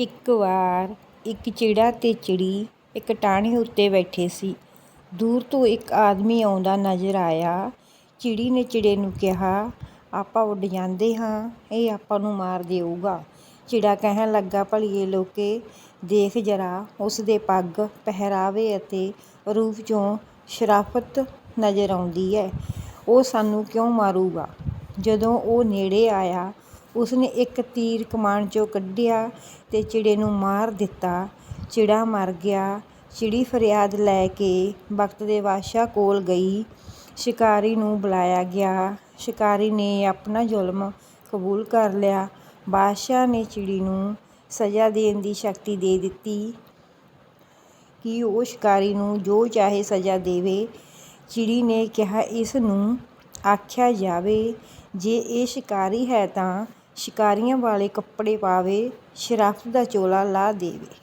ਇੱਕ ਵਾਰ ਇੱਕ ਚਿੜਾ ਤੇ ਚਿੜੀ ਇੱਕ ਟਾਹਣੀ ਉੱਤੇ ਬੈਠੇ ਸੀ। ਦੂਰ ਤੋਂ ਇੱਕ ਆਦਮੀ ਆਉਂਦਾ ਨਜ਼ਰ ਆਇਆ। ਚਿੜੀ ਨੇ ਚਿੜੇ ਨੂੰ ਕਿਹਾ, "ਆਪਾਂ ਉੱਡ ਜਾਂਦੇ ਹਾਂ, ਇਹ ਆਪਾਂ ਨੂੰ ਮਾਰ ਦੇਊਗਾ।" ਚਿੜਾ ਕਹਿਣ ਲੱਗਾ, "ਭਲੀਏ ਲੋਕੇ, ਦੇਖ ਜ਼ਰਾ, ਉਸ ਦੇ ਪੱਗ, ਪਹਿਰਾਵੇ ਅਤੇ ਰੂਪ 'ਚੋਂ ਸ਼ਰਾਫ਼ਤ ਨਜ਼ਰ ਆਉਂਦੀ ਹੈ। ਉਹ ਸਾਨੂੰ ਕਿਉਂ ਮਾਰੂਗਾ?" ਜਦੋਂ ਉਹ ਨੇੜੇ ਆਇਆ, ਉਸਨੇ ਇੱਕ ਤੀਰ ਕਮਾਨ 'ਚੋਂ ਕੱਢਿਆ ਤੇ ਚਿੜੇ ਨੂੰ ਮਾਰ ਦਿੱਤਾ। ਚਿੜਾ ਮਰ ਗਿਆ। ਚਿੜੀ ਫਰਿਆਦ ਲੈ ਕੇ ਵਕਤ ਦੇ ਬਾਦਸ਼ਾਹ ਕੋਲ ਗਈ। ਸ਼ਿਕਾਰੀ ਨੂੰ ਬੁਲਾਇਆ ਗਿਆ। ਸ਼ਿਕਾਰੀ ਨੇ ਆਪਣਾ ਜ਼ੁਲਮ ਕਬੂਲ ਕਰ ਲਿਆ। ਬਾਦਸ਼ਾਹ ਨੇ ਚਿੜੀ ਨੂੰ ਸਜ਼ਾ ਦੇਣ ਦੀ ਸ਼ਕਤੀ ਦੇ ਦਿੱਤੀ ਕਿ ਉਹ ਸ਼ਿਕਾਰੀ ਨੂੰ ਜੋ ਚਾਹੇ ਸਜ਼ਾ ਦੇਵੇ। ਚਿੜੀ ਨੇ ਕਿਹਾ, "ਇਸ ਨੂੰ ਆਖਿਆ ਜਾਵੇ, ਜੇ ਇਹ ਸ਼ਿਕਾਰੀ ਹੈ ਤਾਂ ਸ਼ਿਕਾਰੀਆਂ ਵਾਲੇ ਕੱਪੜੇ ਪਾਵੇ, ਸ਼ਰਾਫ਼ਤ ਦਾ ਚੋਲਾ ਲਾਹ ਦੇਵੇ।"